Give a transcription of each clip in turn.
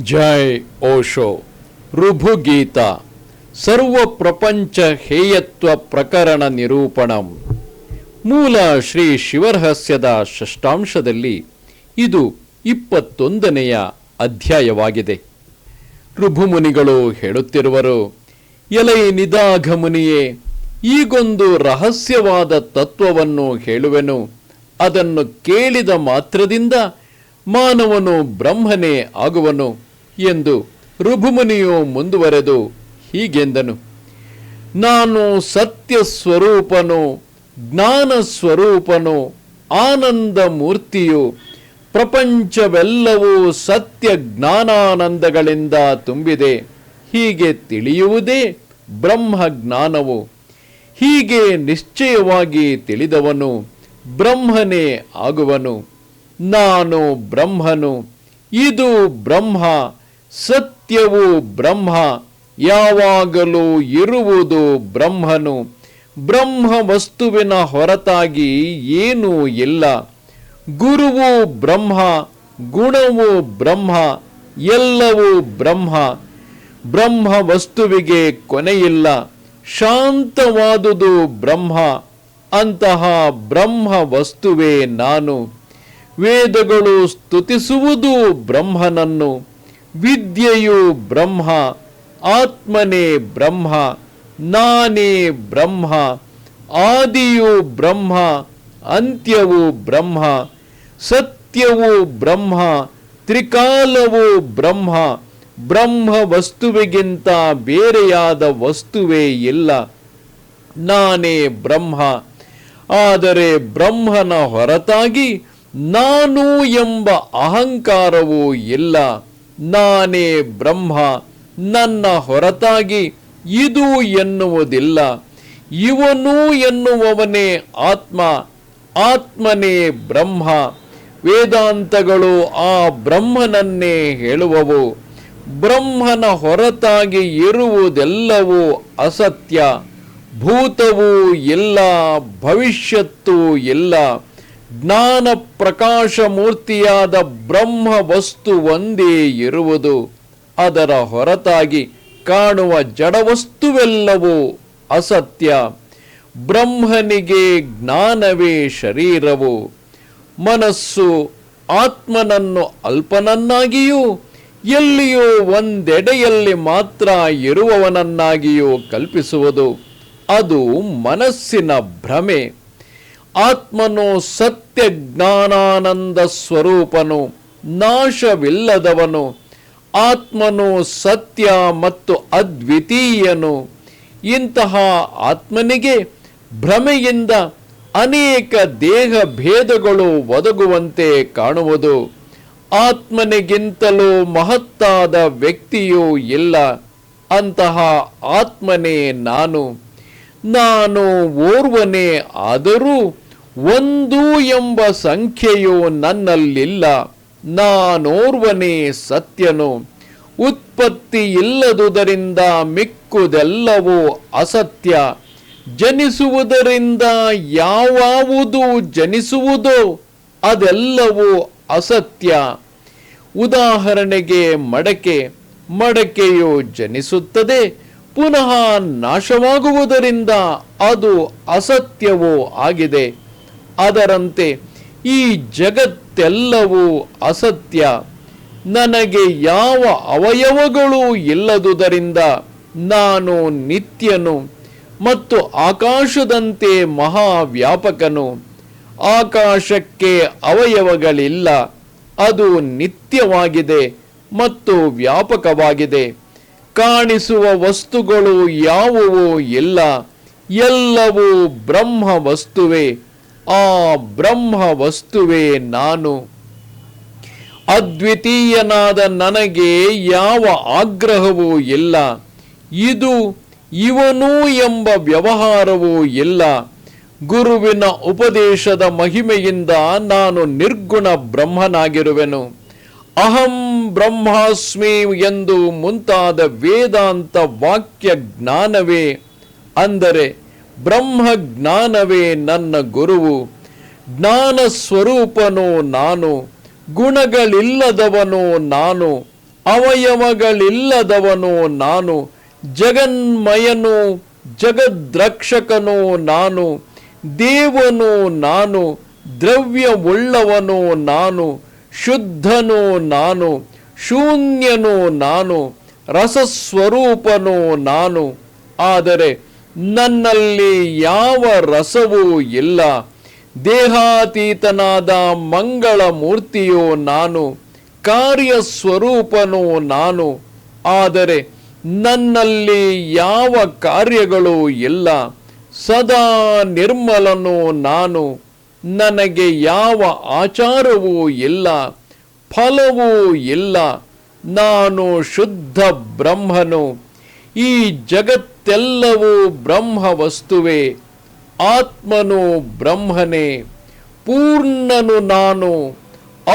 ಜೈ ಓಶೋ. ಋಭುಗೀತ. ಸರ್ವ ಪ್ರಪಂಚ ಹೇಯತ್ವ ಪ್ರಕರಣ ನಿರೂಪಣಂ. ಮೂಲ ಶ್ರೀ ಶಿವರಹಸ್ಯದ ಷಷ್ಟಾಂಶದಲ್ಲಿ ಇದು ಇಪ್ಪತ್ತೊಂದನೆಯ ಅಧ್ಯಾಯವಾಗಿದೆ. ಋಭುಮುನಿಗಳು ಹೇಳುತ್ತಿರುವರು, ಎಲೈ ನಿದಾಘ ಮುನಿಯೇ ಈಗೊಂದು ರಹಸ್ಯವಾದ ತತ್ವವನ್ನು ಹೇಳುವೆನು. ಅದನ್ನು ಕೇಳಿದ ಮಾತ್ರದಿಂದ ಮಾನವನು ಬ್ರಹ್ಮನೇ ಆಗುವನು. ಎಂದು ಋಭುಮುನಿಯು ಮುಂದುವರೆದು ಹೀಗೆಂದನು. ನಾನು ಸತ್ಯ ಸ್ವರೂಪನು ಜ್ಞಾನ ಸ್ವರೂಪನು ಆನಂದ ಮೂರ್ತಿಯು ಪ್ರಪಂಚವೆಲ್ಲವೂ ಸತ್ಯ ಜ್ಞಾನಾನಂದಗಳಿಂದ ತುಂಬಿದೆ. ಹೀಗೆ ತಿಳಿಯುವುದೇ ಬ್ರಹ್ಮ ಜ್ಞಾನವು ಹೀಗೆ ನಿಶ್ಚಯವಾಗಿ ತಿಳಿದವನು ಬ್ರಹ್ಮನೇ ಆಗುವನು. ನಾನು ಬ್ರಹ್ಮನು, ಇದು ಬ್ರಹ್ಮ ಸತ್ಯವು ಬ್ರಹ್ಮ, ಯಾವಾಗಲೂ ಇರುವುದು ಬ್ರಹ್ಮನು. ಬ್ರಹ್ಮ ವಸ್ತುವಿನ ಹೊರತಾಗಿ ಏನೂ ಇಲ್ಲ. ಗುರುವು ಬ್ರಹ್ಮ, ಗುಣವು ಬ್ರಹ್ಮ, ಎಲ್ಲವೂ ಬ್ರಹ್ಮ. ಬ್ರಹ್ಮ ವಸ್ತುವಿಗೆ ಕೊನೆಯಿಲ್ಲ. ಶಾಂತವಾದುದು ಬ್ರಹ್ಮ, ಅಂತಹ ಬ್ರಹ್ಮ ವಸ್ತುವೇ ನಾನು. ವೇದಗಳು ಸ್ತುತಿಸುವುದು ಬ್ರಹ್ಮನನ್ನು. ವಿದ್ಯೆಯು ಬ್ರಹ್ಮ, ಆತ್ಮನೇ ಬ್ರಹ್ಮ, ನಾನೇ ಬ್ರಹ್ಮ, ಆದಿಯು ಬ್ರಹ್ಮ, ಅಂತ್ಯವು ಬ್ರಹ್ಮ, ಸತ್ಯವು ಬ್ರಹ್ಮ, ತ್ರಿಕಾಲವು ಬ್ರಹ್ಮ ಬ್ರಹ್ಮ ವಸ್ತುವಿಗಿಂತ ಬೇರೆಯಾದ ವಸ್ತುವೇ ಇಲ್ಲ. ನಾನೇ ಬ್ರಹ್ಮ. ಆದರೆ ಬ್ರಹ್ಮನ ಹೊರತಾಗಿ ನಾನು ಎಂಬ ಅಹಂಕಾರವೂ ಇಲ್ಲ. ನಾನೇ ಬ್ರಹ್ಮ, ನನ್ನ ಹೊರತಾಗಿ ಇದು ಎನ್ನುವುದಿಲ್ಲ. ಇವನು ಎನ್ನುವವನೇ ಆತ್ಮ, ಆತ್ಮನೇ ಬ್ರಹ್ಮ. ವೇದಾಂತಗಳು ಆ ಬ್ರಹ್ಮನನ್ನೇ ಹೇಳುವವು. ಬ್ರಹ್ಮನ ಹೊರತಾಗಿ ಇರುವುದೆಲ್ಲವೂ ಅಸತ್ಯ. ಭೂತವೂ ಇಲ್ಲ, ಭವಿಷ್ಯತ್ತೂ ಇಲ್ಲ. ಜ್ಞಾನ ಪ್ರಕಾಶ ಮೂರ್ತಿಯಾದ ಬ್ರಹ್ಮ ವಸ್ತು ಒಂದೇ ಇರುವುದು. ಅದರ ಹೊರತಾಗಿ ಕಾಣುವ ಜಡವಸ್ತುವೆಲ್ಲವೂ ಅಸತ್ಯ. ಬ್ರಹ್ಮನಿಗೆ ಜ್ಞಾನವೇ ಶರೀರವು. ಮನಸ್ಸು ಆತ್ಮನನ್ನು ಅಲ್ಪನನ್ನಾಗಿಯೂ, ಎಲ್ಲಿಯೂ ಒಂದೆಡೆಯಲ್ಲಿ ಮಾತ್ರ ಇರುವವನನ್ನಾಗಿಯೂ ಕಲ್ಪಿಸುವುದು. ಅದು ಮನಸ್ಸಿನ ಭ್ರಮೆ. ಆತ್ಮನು ಸತ್ಯ ಜ್ಞಾನಾನಂದ ಸ್ವರೂಪನು, ನಾಶವಿಲ್ಲದವನು, ಆತ್ಮನು ಸತ್ಯ ಮತ್ತು ಅದ್ವಿತೀಯನು. ಇಂತಹ ಆತ್ಮನಿಗೆ ಭ್ರಮೆಯಿಂದ ಅನೇಕ ದೇಹ ಭೇದಗಳು ಒದಗುವಂತೆ ಕಾಣುವುದು. ಆತ್ಮನಿಗಿಂತಲೂ ಮಹತ್ತಾದ ವ್ಯಕ್ತಿಯೂ ಇಲ್ಲ. ಅಂತಹ ಆತ್ಮನೇ ನಾನು. ನಾನು ಓರ್ವನೇ ಆದರೂ ಒಂದು ಎಂಬ ಸಂಖ್ಯೆಯು ನನ್ನಲ್ಲಿಲ್ಲ. ನಾನೋರ್ವನೇ ಸತ್ಯನು. ಉತ್ಪತ್ತಿ ಇಲ್ಲದುದರಿಂದ ಮಿಕ್ಕುದೆಲ್ಲವೂ ಅಸತ್ಯ. ಜನಿಸುವುದರಿಂದ ಯಾವಾವುದು ಜನಿಸುವುದೋ, ಅದೆಲ್ಲವೂ ಅಸತ್ಯ. ಉದಾಹರಣೆಗೆ ಮಡಕೆ. ಮಡಕೆಯು ಜನಿಸುತ್ತದೆ, ಪುನಃ ನಾಶವಾಗುವುದರಿಂದ ಅದು ಅಸತ್ಯವೂ ಆಗಿದೆ. ಅದರಂತೆ ಈ ಜಗತ್ತೆಲ್ಲವೂ ಅಸತ್ಯ. ನನಗೆ ಯಾವ ಅವಯವಗಳೂ ಇಲ್ಲದುದರಿಂದ ನಾನು ನಿತ್ಯನು ಮತ್ತು ಆಕಾಶದಂತೆ ಮಹಾವ್ಯಾಪಕನು. ಆಕಾಶಕ್ಕೆ ಅವಯವಗಳಿಲ್ಲ. ಅದು ನಿತ್ಯವಾಗಿದೆ ಮತ್ತು ವ್ಯಾಪಕವಾಗಿದೆ. ಕಾಣಿಸುವ ವಸ್ತುಗಳು ಯಾವುವು ಇಲ್ಲ. ಎಲ್ಲವೂ ಬ್ರಹ್ಮ ವಸ್ತುವೇ ಆ ಬ್ರಹ್ಮ ವಸ್ತುವೇ ನಾನು. ಅದ್ವಿತೀಯನಾದ ನನಗೆ ಯಾವ ಆಗ್ರಹವೂ ಇಲ್ಲ. ಇದು ಇವನು ಎಂಬ ವ್ಯವಹಾರವೂ ಇಲ್ಲ. ಗುರುವಿನ ಉಪದೇಶದ ಮಹಿಮೆಯಿಂದ ನಾನು ನಿರ್ಗುಣ ಬ್ರಹ್ಮನಾಗಿರುವೆನು. ಅಹಂ ಬ್ರಹ್ಮಾಸ್ಮಿ ಎಂದು ಮುಂತಾದ ವೇದಾಂತ ವಾಕ್ಯ ಜ್ಞಾನವೇ ಅಂದರೆ ಬ್ರಹ್ಮ ಜ್ಞಾನವೇ ನನ್ನ ಗುರುವು, ಜ್ಞಾನ ಸ್ವರೂಪನೋ ನಾನು, ಗುಣಗಳಿಲ್ಲದವನು ನಾನು, ಅವಯವಗಳಿಲ್ಲದವನು ನಾನು, ಜಗನ್ಮಯನೋ, ಜಗದ್ರಕ್ಷಕನೋ ನಾನು, ದೇವನೋ ನಾನು, ದ್ರವ್ಯವುಳ್ಳವನು ನಾನು, ಶುದ್ಧನೋ ನಾನು, ಶೂನ್ಯನೋ ನಾನು, ರಸಸ್ವರೂಪನು ನಾನು. ಆದರೆ ನನ್ನಲ್ಲಿ ಯಾವ ರಸವೂ ಇಲ್ಲ. ದೇಹಾತೀತನಾದ ಮಂಗಳ ಮೂರ್ತಿಯೋ ನಾನು, ಕಾರ್ಯ ಸ್ವರೂಪನೋ ನಾನು. ಆದರೆ ನನ್ನಲ್ಲಿ ಯಾವ ಕಾರ್ಯಗಳು ಇಲ್ಲ. ಸದಾ ನಿರ್ಮಲನು ನಾನು. ನನಗೆ ಯಾವ ಆಚಾರವೂ ಇಲ್ಲ. ಫಲವೂ ಇಲ್ಲ. ನಾನು ಶುದ್ಧ ಬ್ರಹ್ಮನು. ಈ ಜಗತ್ತೆಲ್ಲವೂ ಬ್ರಹ್ಮ ವಸ್ತುವೇ ಆತ್ಮನು ಬ್ರಹ್ಮನೇ, ಪೂರ್ಣನು ನಾನು,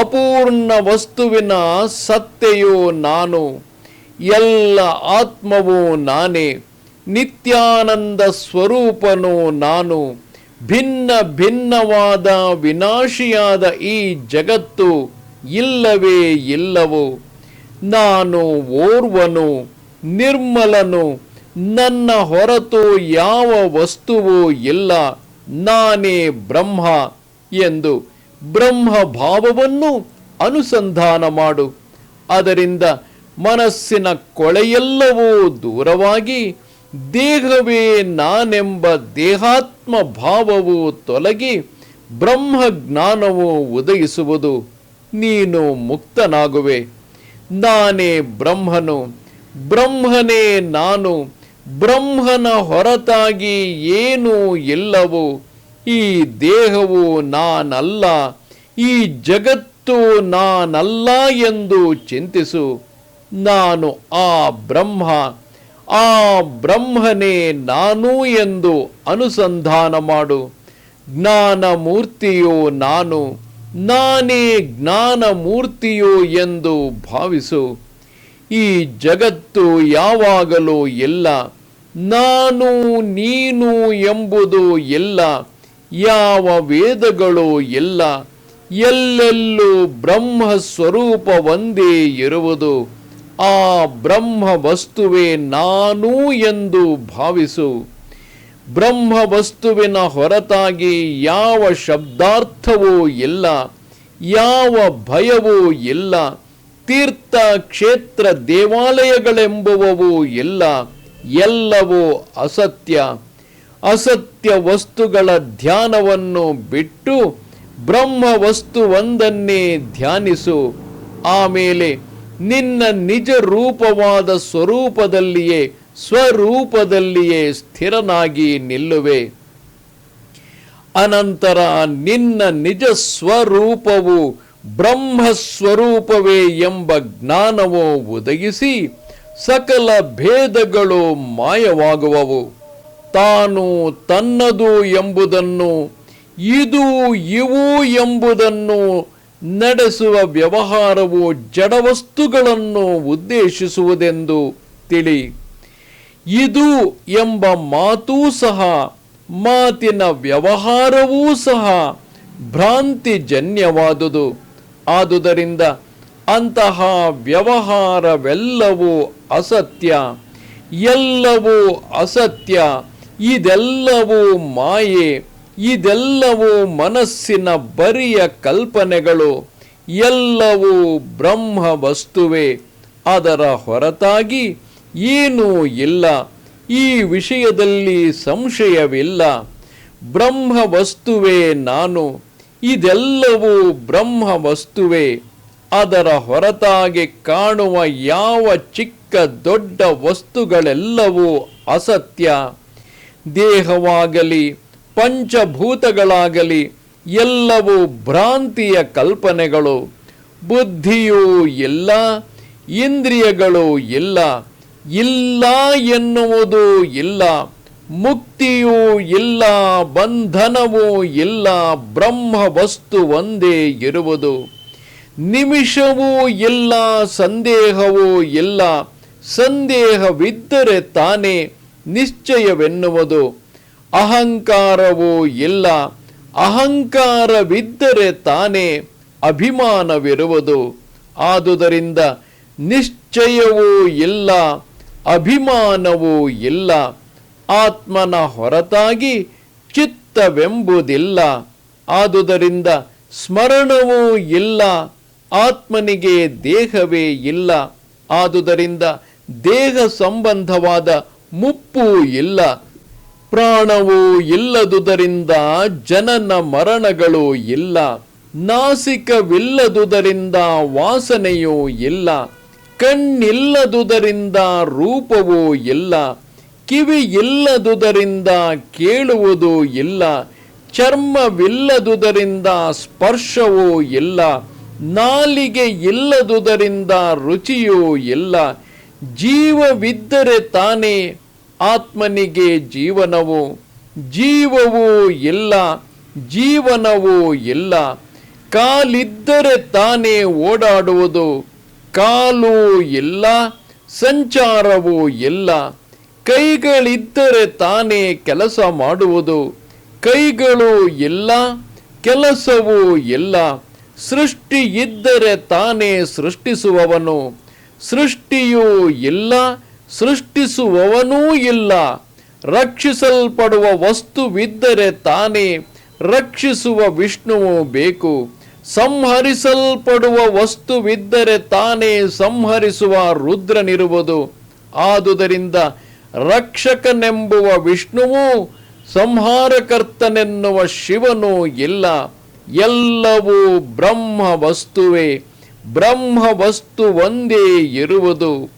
ಅಪೂರ್ಣ ವಸ್ತುವಿನ ಸತ್ತೆಯು ನಾನು, ಎಲ್ಲ ಆತ್ಮವೂ ನಾನೇ, ನಿತ್ಯಾನಂದ ಸ್ವರೂಪನೋ ನಾನು, ಭಿನ್ನ ಭಿನ್ನವಾದ ವಿನಾಶಿಯಾದ ಈ ಜಗತ್ತು ಇಲ್ಲವೇ ಇಲ್ಲವೋ. ನಾನು ಓರ್ವನು ನಿರ್ಮಲನು, ನನ್ನ ಹೊರತು ಯಾವ ವಸ್ತುವೂ ಇಲ್ಲ, ನಾನೇ ಬ್ರಹ್ಮ ಎಂದು ಬ್ರಹ್ಮ ಭಾವವನ್ನು ಅನುಸಂಧಾನ ಮಾಡು. ಅದರಿಂದ ಮನಸ್ಸಿನ ಕೊಳೆಯೆಲ್ಲವೂ ದೂರವಾಗಿ ದೇಹವೇ ನಾನೆಂಬ ದೇಹಾತ್ಮ ಭಾವವು ತೊಲಗಿ ಬ್ರಹ್ಮ ಜ್ಞಾನವು ಉದಯಿಸುವುದು. ನೀನು ಮುಕ್ತನಾಗುವೆ. ನಾನೇ ಬ್ರಹ್ಮನು. ಬ್ರಹ್ಮನೇ ನಾನು, ಬ್ರಹ್ಮನ ಹೊರತಾಗಿ ಏನು ಎಲ್ಲವೋ ಈ ದೇಹವು ನಾನಲ್ಲ, ಈ ಜಗತ್ತು ನಾನಲ್ಲ ಎಂದು ಚಿಂತಿಸು. ನಾನು ಆ ಬ್ರಹ್ಮ, ಆ ಬ್ರಹ್ಮನೇ ನಾನು ಎಂದು ಅನುಸಂಧಾನ ಮಾಡು. ಜ್ಞಾನ ಮೂರ್ತಿಯೋ ನಾನು, ನಾನೇ ಜ್ಞಾನ ಮೂರ್ತಿಯೋ ಎಂದು ಭಾವಿಸು. ಈ ಜಗತ್ತು ಯಾವಾಗಲೂ ಎಲ್ಲ, ನಾನು, ನೀನು ಎಂಬುದು ಎಲ್ಲ, ಯಾವ ವೇದಗಳು ಎಲ್ಲ, ಎಲ್ಲೆಲ್ಲೂ ಬ್ರಹ್ಮ ಸ್ವರೂಪ ಒಂದೇ ಇರುವುದು. ಆ ಬ್ರಹ್ಮ ವಸ್ತುವೇ ನಾನು ಎಂದು ಭಾವಿಸು. ಬ್ರಹ್ಮ ವಸ್ತುವಿನ ಹೊರತಾಗಿ ಯಾವ ಶಬ್ದಾರ್ಥವೂ ಇಲ್ಲ, ಯಾವ ಭಯವೂ ಇಲ್ಲ ತೀರ್ಥ ಕ್ಷೇತ್ರ ದೇವಾಲಯಗಳೆಂಬುವವು ಎಲ್ಲ, ಎಲ್ಲವೂ ಅಸತ್ಯ. ಅಸತ್ಯ ವಸ್ತುಗಳ ಧ್ಯಾನವನ್ನು ಬಿಟ್ಟು ಬ್ರಹ್ಮ ವಸ್ತು ಒಂದನ್ನೇ ಧ್ಯಾನಿಸು. ಆಮೇಲೆ ನಿನ್ನ ನಿಜ ರೂಪವಾದ ಸ್ವರೂಪದಲ್ಲಿಯೇ ಸ್ವರೂಪದಲ್ಲಿಯೇ ಸ್ಥಿರನಾಗಿ ನಿಲ್ಲುವೆ. ಅನಂತರ ನಿನ್ನ ನಿಜ ಸ್ವರೂಪವು ಬ್ರಹ್ಮ ಸ್ವರೂಪವೇ ಎಂಬ ಜ್ಞಾನವು ಒದಗಿಸಿ ಸಕಲ ಭೇದಗಳು ಮಾಯವಾಗುವವು. ತಾನು ತನ್ನದು ಎಂಬುದನ್ನು, ಇದು ಇವು ಎಂಬುದನ್ನು ನಡೆಸುವ ವ್ಯವಹಾರವು ಜಡವಸ್ತುಗಳನ್ನು ಉದ್ದೇಶಿಸುವುದೆಂದು ತಿಳಿ. ಇದು ಎಂಬ ಮಾತೂ ಸಹ, ಮಾತಿನ ವ್ಯವಹಾರವೂ ಸಹ ಭ್ರಾಂತಿಜನ್ಯವಾದುದು. ಆದುದರಿಂದ ಅಂತಹ ವ್ಯವಹಾರವೆಲ್ಲವೂ ಅಸತ್ಯ, ಎಲ್ಲವೂ ಅಸತ್ಯ, ಇದೆಲ್ಲವೂ ಮಾಯೆ, ಇದೆಲ್ಲವೂ ಮನಸ್ಸಿನ ಬರಿಯ ಕಲ್ಪನೆಗಳು, ಎಲ್ಲವೂ ಬ್ರಹ್ಮ ವಸ್ತುವೇ ಅದರ ಹೊರತಾಗಿ ಏನೂ ಇಲ್ಲ. ಈ ವಿಷಯದಲ್ಲಿ ಸಂಶಯವಿಲ್ಲ. ಬ್ರಹ್ಮ ವಸ್ತುವೇ ನಾನು. ಇದೆಲ್ಲವೂ ಬ್ರಹ್ಮ ವಸ್ತುವೇ. ಅದರ ಹೊರತಾಗಿ ಕಾಣುವ ಯಾವ ಚಿಕ್ಕ ದೊಡ್ಡ ವಸ್ತುಗಳೆಲ್ಲವೂ ಅಸತ್ಯ. ದೇಹವಾಗಲಿ, ಪಂಚಭೂತಗಳಾಗಲಿ, ಎಲ್ಲವೂ ಭ್ರಾಂತಿಯ ಕಲ್ಪನೆಗಳು. ಬುದ್ಧಿಯೂ ಇಲ್ಲ, ಇಂದ್ರಿಯಗಳು ಇಲ್ಲ ಇಲ್ಲ ಎನ್ನುವುದು ಇಲ್ಲ. ಮುಕ್ತಿಯೂ ಇಲ್ಲ, ಬಂಧನವೂ ಇಲ್ಲ ಬ್ರಹ್ಮ ವಸ್ತು ಒಂದೇ ಇರುವುದು. ನಿಮಿಷವೂ ಇಲ್ಲ, ಸಂದೇಹವೂ ಇಲ್ಲ, ಸಂದೇಹವಿದ್ದರೆ ತಾನೇ ನಿಶ್ಚಯವೆನ್ನುವುದು. ಅಹಂಕಾರವೂ ಇಲ್ಲ, ಅಹಂಕಾರವಿದ್ದರೆ ತಾನೇ ಅಭಿಮಾನವಿರುವುದು. ಆದುದರಿಂದ ನಿಶ್ಚಯವೂ ಇಲ್ಲ, ಅಭಿಮಾನವೂ ಇಲ್ಲ ಆತ್ಮನ ಹೊರತಾಗಿ ಚಿತ್ತವೆಂಬುದಿಲ್ಲ. ಆದುದರಿಂದ ಸ್ಮರಣವೂ ಇಲ್ಲ, ಆತ್ಮನಿಗೆ ದೇಹವೇ ಇಲ್ಲ. ಆದುದರಿಂದ ದೇಹ ಸಂಬಂಧವಾದ ಮುಪ್ಪೂ ಇಲ್ಲ. ಪ್ರಾಣವೂ ಇಲ್ಲದುದರಿಂದ ಜನನ ಮರಣಗಳು ಇಲ್ಲ. ನಾಸಿಕವಿಲ್ಲದುದರಿಂದ ವಾಸನೆಯೂ ಇಲ್ಲ. ಕಣ್ಣಿಲ್ಲದುದರಿಂದ ರೂಪವೂ ಇಲ್ಲ. ಕಿವಿ ಇಲ್ಲದುದರಿಂದ ಕೇಳುವುದು ಇಲ್ಲ, ಚರ್ಮವಿಲ್ಲದುದರಿಂದ ಸ್ಪರ್ಶವೂ ಇಲ್ಲ, ನಾಲಿಗೆ ಇಲ್ಲದುದರಿಂದ ರುಚಿಯೂ ಇಲ್ಲ, ಜೀವವಿದ್ದರೆ ತಾನೇ ಆತ್ಮನಿಗೆ ಜೀವನವು, ಜೀವವೂ ಇಲ್ಲ, ಜೀವನವೂ ಇಲ್ಲ, ಕಾಲಿದ್ದರೆ ತಾನೇ ಓಡಾಡುವುದು, ಕಾಲೂ ಇಲ್ಲ, ಸಂಚಾರವೂ ಇಲ್ಲ. ಕೈಗಳಿದ್ದರೆ ತಾನೇ ಕೆಲಸ ಮಾಡುವುದು. ಕೈಗಳು ಇಲ್ಲ, ಕೆಲಸವೂ ಇಲ್ಲ. ಸೃಷ್ಟಿ ಇದ್ದರೆ ತಾನೇ ಸೃಷ್ಟಿಸುವವನು. ಸೃಷ್ಟಿಯೂ ಇಲ್ಲ, ಸೃಷ್ಟಿಸುವವನೂ ಇಲ್ಲ. ರಕ್ಷಿಸಲ್ಪಡುವ ವಸ್ತುವಿದ್ದರೆ ತಾನೇ ರಕ್ಷಿಸುವ ವಿಷ್ಣುವು ಬೇಕು. ಸಂಹರಿಸಲ್ಪಡುವ ವಸ್ತುವಿದ್ದರೆ ತಾನೇ ಸಂಹರಿಸುವ ರುದ್ರನಿರುವುದು. ಆದುದರಿಂದ ರಕ್ಷಕನೆಂಬುವ ವಿಷ್ಣುವು ಸಂಹಾರಕರ್ತನೆನ್ನುವ ಶಿವನು ಇಲ್ಲ. ಎಲ್ಲವೂ ಬ್ರಹ್ಮ ವಸ್ತುವೇ ಬ್ರಹ್ಮ ವಸ್ತು ಒಂದೇ ಇರುವುದು.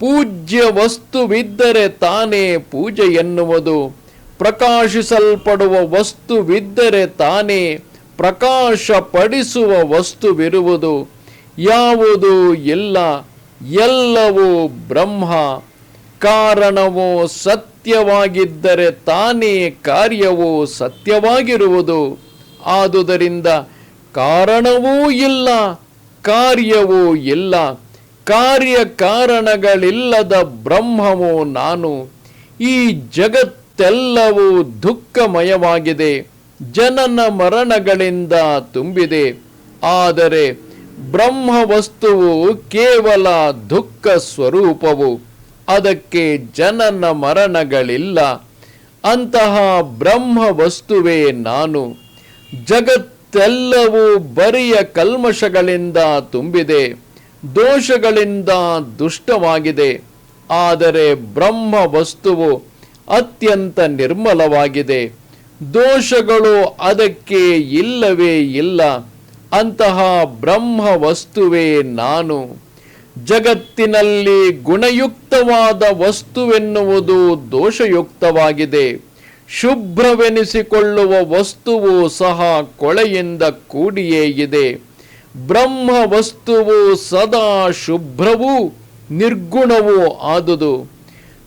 ಪೂಜ್ಯ ವಸ್ತುವಿದ್ದರೆ ತಾನೇ ಪೂಜೆ ಎನ್ನುವುದು. ಪ್ರಕಾಶಿಸಲ್ಪಡುವ ವಸ್ತುವಿದ್ದರೆ ತಾನೇ ಪ್ರಕಾಶಪಡಿಸುವ ವಸ್ತುವಿರುವುದು. ಯಾವುದು ಇಲ್ಲ, ಎಲ್ಲವೂ ಬ್ರಹ್ಮ. ಕಾರಣವು ಸತ್ಯವಾಗಿದ್ದರೆ ತಾನೇ ಕಾರ್ಯವೂ ಸತ್ಯವಾಗಿರುವುದು. ಆದುದರಿಂದ ಕಾರಣವೂ ಇಲ್ಲ, ಕಾರ್ಯವೂ ಇಲ್ಲ. ಕಾರ್ಯ ಕಾರಣಗಳಿಲ್ಲದ ಬ್ರಹ್ಮವು ನಾನು. ಈ ಜಗತ್ತೆಲ್ಲವೂ ದುಃಖಮಯವಾಗಿದೆ. ಜನನ ಮರಣಗಳಿಂದ ತುಂಬಿದೆ. ಆದರೆ ಬ್ರಹ್ಮ ವಸ್ತುವು ಕೇವಲ ದುಃಖ ಸ್ವರೂಪವು. ಅದಕ್ಕೆ ಜನನ ಮರಣಗಳಿಲ್ಲ. ಅಂತಹ ಬ್ರಹ್ಮ ವಸ್ತುವೇ ನಾನು. ಜಗತ್ತೆಲ್ಲವೂ ಬರಿಯ ಕಲ್ಮಶಗಳಿಂದ ತುಂಬಿದೆ. ದೋಷಗಳಿಂದ ದುಷ್ಟವಾಗಿದೆ. ಆದರೆ ಬ್ರಹ್ಮ ವಸ್ತುವು ಅತ್ಯಂತ ನಿರ್ಮಲವಾಗಿದೆ. ದೋಷಗಳು ಅದಕ್ಕೆ ಇಲ್ಲವೇ ಇಲ್ಲ. ಅಂತಹ ಬ್ರಹ್ಮ ವಸ್ತುವೇ ನಾನು. ಜಗತ್ತಿನಲ್ಲಿ ಗುಣಯುಕ್ತವಾದ ವಸ್ತುವೆನ್ನುವುದು ದೋಷಯುಕ್ತವಾಗಿದೆ. ಶುಭ್ರವೆನಿಸಿಕೊಳ್ಳುವ ವಸ್ತುವು ಸಹ ಕೊಳೆಯಿಂದ ಕೂಡಿಯೇ ಇದೆ. ಬ್ರಹ್ಮ ವಸ್ತುವು ಸದಾ ಶುಭ್ರವೂ ನಿರ್ಗುಣವೂ ಆದುದು.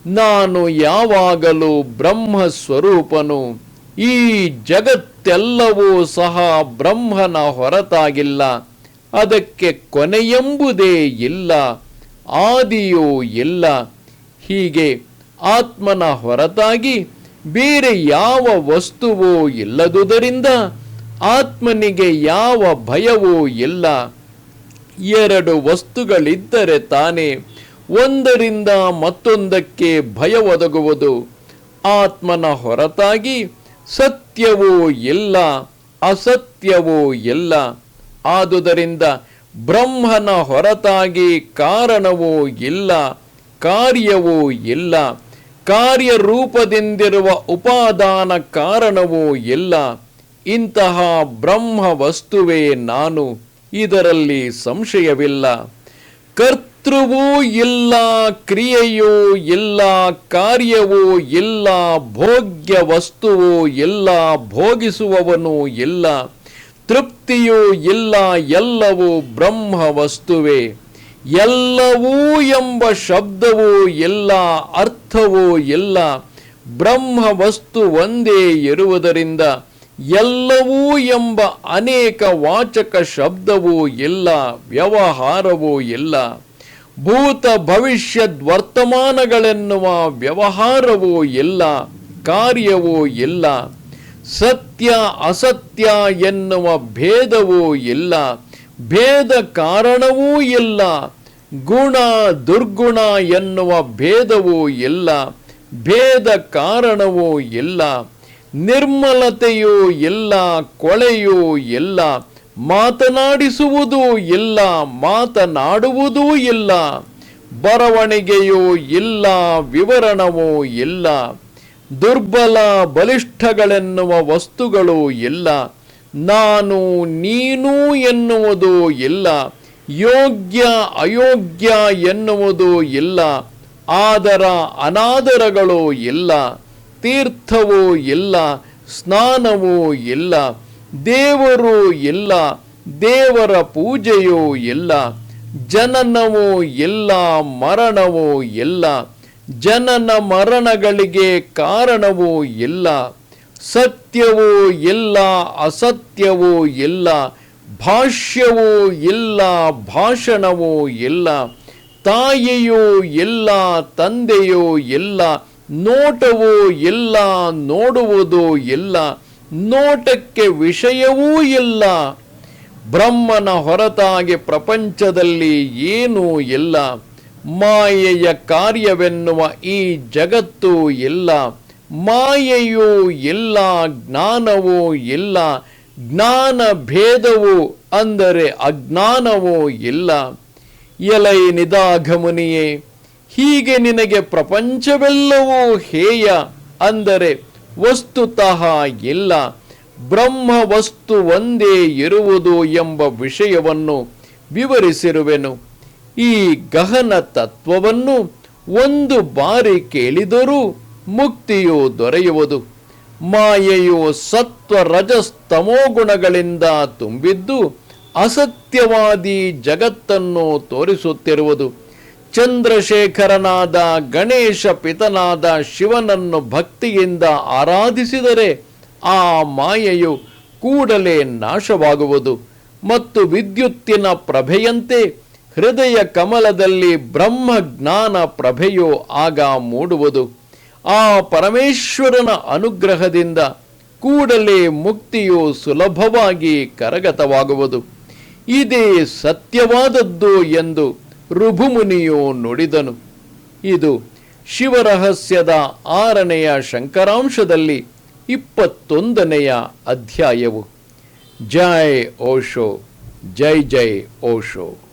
ನಾನು ಯಾವಾಗಲೂ ಬ್ರಹ್ಮ ಸ್ವರೂಪನು ಈ ಜಗತ್ತೆಲ್ಲವೂ ಸಹ ಬ್ರಹ್ಮನ ಹೊರತಾಗಿಲ್ಲ. ಅದಕ್ಕೆ ಕೊನೆಯೆಂಬುದೇ ಇಲ್ಲ, ಆದಿಯೋ ಇಲ್ಲ. ಹೀಗೆ ಆತ್ಮನ ಹೊರತಾಗಿ ಬೇರೆ ಯಾವ ವಸ್ತುವೋ ಇಲ್ಲದುದರಿಂದ ಆತ್ಮನಿಗೆ ಯಾವ ಭಯವೂ ಇಲ್ಲ. ಎರಡು ವಸ್ತುಗಳಿದ್ದರೆ ತಾನೇ ಒಂದರಿಂದ ಮತ್ತೊಂದಕ್ಕೆ ಭಯ ಒದಗುವುದು. ಆತ್ಮನ ಹೊರತಾಗಿ ಸತ್ಯವೋ ಇಲ್ಲ, ಅಸತ್ಯವೋ ಇಲ್ಲ. ಆದುದರಿಂದ ಬ್ರಹ್ಮನ ಹೊರತಾಗಿ ಕಾರಣವೂ ಇಲ್ಲ, ಕಾರ್ಯವೂ ಇಲ್ಲ, ಕಾರ್ಯರೂಪದಿಂದಿರುವ ಉಪಾದಾನ ಕಾರಣವೂ ಇಲ್ಲ. ಇಂತಹ ಬ್ರಹ್ಮ ವಸ್ತುವೇ ನಾನು, ಇದರಲ್ಲಿ ಸಂಶಯವಿಲ್ಲ. ಕರ್ತೃವೂ ಇಲ್ಲ, ಕ್ರಿಯೆಯೂ ಇಲ್ಲ, ಕಾರ್ಯವೂ ಇಲ್ಲ ಭೋಗ್ಯ ವಸ್ತುವೂ ಇಲ್ಲ, ಭೋಗಿಸುವವನೂ ಇಲ್ಲ. ತೃಪ್ತಿಯೂ ಇಲ್ಲ, ಎಲ್ಲವೂ ಬ್ರಹ್ಮ ವಸ್ತುವೆ ಎಲ್ಲವೂ ಎಂಬ ಶಬ್ದವೂ ಇಲ್ಲ, ಅರ್ಥವೂ ಇಲ್ಲ. ಬ್ರಹ್ಮ ವಸ್ತು ಒಂದೇ ಇರುವುದರಿಂದ ಎಲ್ಲವೂ ಎಂಬ ಅನೇಕ ವಾಚಕ ಶಬ್ದವೂ ಇಲ್ಲ, ವ್ಯವಹಾರವೂ ಇಲ್ಲ. ಭೂತ ಭವಿಷ್ಯದ್ ವರ್ತಮಾನಗಳೆನ್ನುವ ವ್ಯವಹಾರವೂ ಇಲ್ಲ, ಕಾರ್ಯವೂ ಇಲ್ಲ. ಸತ್ಯ ಅಸತ್ಯ ಎನ್ನುವ ಭೇದವೂ ಇಲ್ಲ, ಭೇದ ಕಾರಣವೂ ಇಲ್ಲ, ಗುಣ ದುರ್ಗುಣ ಎನ್ನುವ ಭೇದವೂ ಇಲ್ಲ, ಭೇದ ಕಾರಣವೂ ಇಲ್ಲ, ನಿರ್ಮಲತೆಯೂ ಇಲ್ಲ, ಕೊಳೆಯೂ ಇಲ್ಲ, ಮಾತನಾಡಿಸುವುದೂ ಇಲ್ಲ, ಮಾತನಾಡುವುದೂ ಇಲ್ಲ, ಬರವಣಿಗೆಯೂ ಇಲ್ಲ, ವಿವರಣವೂ ಇಲ್ಲ. ದುರ್ಬಲ ಬಲಿಷ್ಠಗಳೆನ್ನುವ ವಸ್ತುಗಳು ಇಲ್ಲ. ನಾನು ನೀನು ಎನ್ನುವುದು ಇಲ್ಲ. ಯೋಗ್ಯ ಅಯೋಗ್ಯ ಎನ್ನುವುದು ಇಲ್ಲ. ಆದರ ಅನಾದರಗಳು ಇಲ್ಲ. ತೀರ್ಥವೂ ಇಲ್ಲ. ಸ್ನಾನವೂ ಇಲ್ಲ. ದೇವರು ಇಲ್ಲ. ದೇವರ ಪೂಜೆಯೂ ಇಲ್ಲ. ಜನನವೂ ಇಲ್ಲ. ಮರಣವೂ ಇಲ್ಲ. ಜನನ ಮರಣಗಳಿಗೆ ಕಾರಣವೂ ಇಲ್ಲ, ಸತ್ಯವೂ ಇಲ್ಲ, ಅಸತ್ಯವೂ ಇಲ್ಲ, ಭಾಷ್ಯವೂ ಇಲ್ಲ, ಭಾಷಣವೂ ಇಲ್ಲ, ತಾಯಿಯೂ ಇಲ್ಲ, ತಂದೆಯೂ ಇಲ್ಲ, ನೋಟವೂ ಇಲ್ಲ, ನೋಡುವುದು ಇಲ್ಲ, ನೋಟಕ್ಕೆ ವಿಷಯವೂ ಇಲ್ಲ. ಬ್ರಹ್ಮನ ಹೊರತಾಗಿ ಪ್ರಪಂಚದಲ್ಲಿ ಏನೂ ಇಲ್ಲ. ಮಾಯೆಯ ಕಾರ್ಯವೆನ್ನುವ ಈ ಜಗತ್ತು ಇಲ್ಲ, ಮಾಯೆಯೂ ಇಲ್ಲ, ಜ್ಞಾನವೂ ಇಲ್ಲ, ಜ್ಞಾನ ಭೇದವು ಅಂದರೆ ಅಜ್ಞಾನವೂ ಇಲ್ಲ. ಎಲೈ ನಿದಾಘಮುನಿಯೇ, ಹೀಗೆ ನಿನಗೆ ಪ್ರಪಂಚವೆಲ್ಲವೂ ಹೇಯ ಅಂದರೆ ವಸ್ತುತಃ ಇಲ್ಲ ಬ್ರಹ್ಮ ವಸ್ತು ಒಂದೇ ಇರುವುದು ಎಂಬ ವಿಷಯವನ್ನು ವಿವರಿಸಿರುವೆನು. ಈ ಗಹನ ತತ್ವವನ್ನು ಒಂದು ಬಾರಿ ಕೇಳಿದರೂ ಮುಕ್ತಿಯು ದೊರೆಯುವುದು. ಮಾಯೆಯು ಸತ್ವ ರಜಸ್ತಮೋಗುಣಗಳಿಂದ ತುಂಬಿದ್ದು ಅಸತ್ಯವಾದಿ ಜಗತ್ತನ್ನು ತೋರಿಸುತ್ತಿರುವುದು. ಚಂದ್ರಶೇಖರನಾದ ಗಣೇಶ ಪಿತನಾದ ಶಿವನನ್ನು ಭಕ್ತಿಯಿಂದ ಆರಾಧಿಸಿದರೆ ಆ ಮಾಯೆಯು ಕೂಡಲೇ ನಾಶವಾಗುವುದು. ಮತ್ತು ವಿದ್ಯುತ್ತಿನ ಪ್ರಭೆಯಂತೆ ಹೃದಯ ಕಮಲದಲ್ಲಿ ಬ್ರಹ್ಮ ಜ್ಞಾನ ಪ್ರಭೆಯು ಆಗ ಮೂಡುವುದು. ಆ ಪರಮೇಶ್ವರನ ಅನುಗ್ರಹದಿಂದ ಕೂಡಲೇ ಮುಕ್ತಿಯು ಸುಲಭವಾಗಿ ಕರಗತವಾಗುವುದು. ಇದೇ ಸತ್ಯವಾದದ್ದು ಎಂದು ಋಭುಮುನಿಯು ನುಡಿದನು. ಇದು ಶಿವರಹಸ್ಯದ ಆರನೆಯ ಶಂಕರಾಂಶದಲ್ಲಿ ಇಪ್ಪತ್ತೊಂದನೆಯ ಅಧ್ಯಾಯವು. ಜೈ ಓಶೋ, ಜೈ ಜೈ ಓಶೋ.